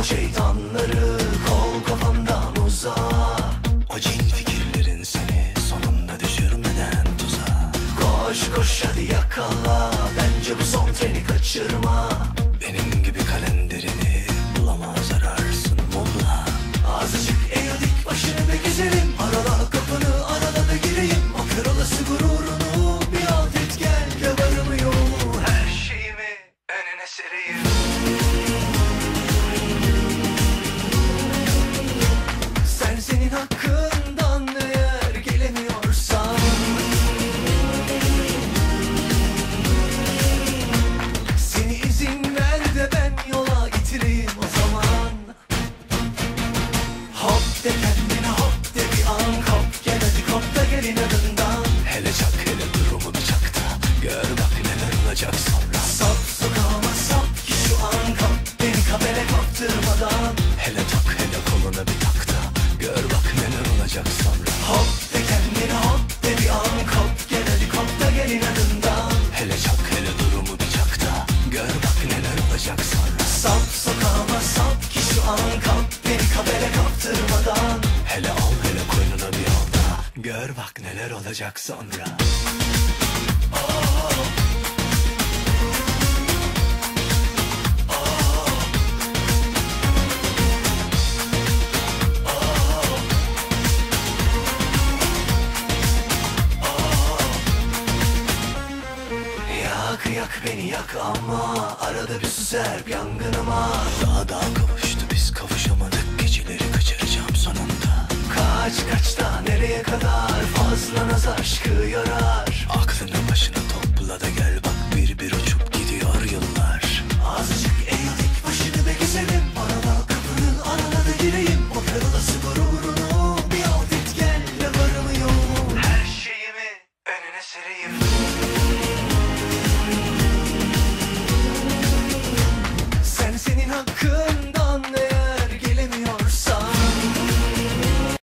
o şeytanları Kol kafamdan uzağa O cin fikirlerin seni sonunda düşürmeden tuzağa Koş koş hadi yakala. Bence bu son treni kaçırma. Benim gibi kalenderini de kendine hop de bir an. Kop Gel hadi kop da gel inadından. Hele çak hele durumu bir çak da Gör bak neler olacak sonra. Sap sokağıma sap ki şu an. Kop Beni kabele kaptırmadan. Hele tak hele koluna bir tak da Gör bak neler olacak sonra. Hop de kendine hop de bir an. Kop Gel hadi kop da gel inadından. Hele çak hele durumu bir çak da Gör bak neler olacak sonra. Sap sokağıma sap ki şu an Gör bak neler olacak sonra. Yak yak beni yak ama Arada bir su serp yangınıma. Daha nereye kadar Fazla naz aşkı yarar? Aklını başına topla